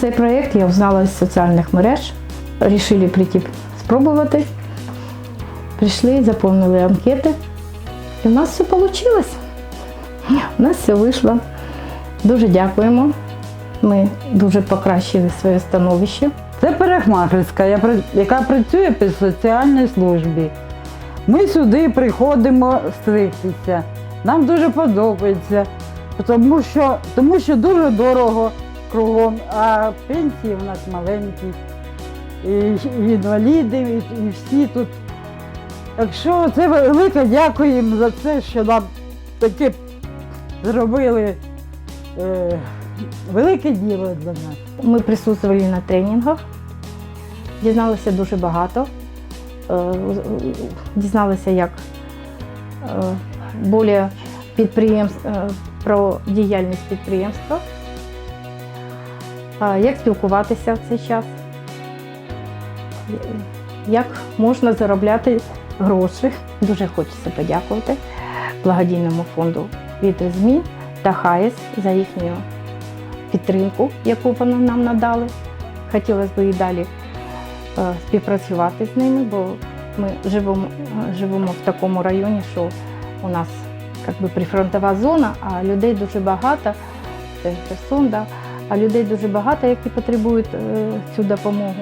цей проєкт я узнала з соціальних мереж. Рішили прийти спробувати. Прийшли, заповнили анкети. І в нас все вийшло. У нас все вийшло. Дуже дякуємо. Ми дуже покращили своє становище. Це перехмахерська, яка працює при соціальній службі. Ми сюди приходимо стригтися. Нам дуже подобається, тому що, тому що дуже дорого кругом, а пенсії в нас маленькі. І, і інваліди, і, і всі тут. Так що це велике дякуємо за це, що нам таке зробили е, велике діло для нас. Ми присутствували на тренінгах, дізналися дуже багато. Е, Дізналися, як більше підприємств, е, про діяльність підприємства, як спілкуватися в цей час, як можна заробляти гроші. Дуже хочеться подякувати благодійному фонду від ЗМІ та ХАЄС за їхню підтримку, яку вони нам надали. Хотілося б і далі е, співпрацювати з ними, бо ми живемо, живемо в такому районі, що у нас як би, прифронтова зона, а людей дуже багато, це Херсон, да, а людей дуже багато, які потребують е, цю допомогу.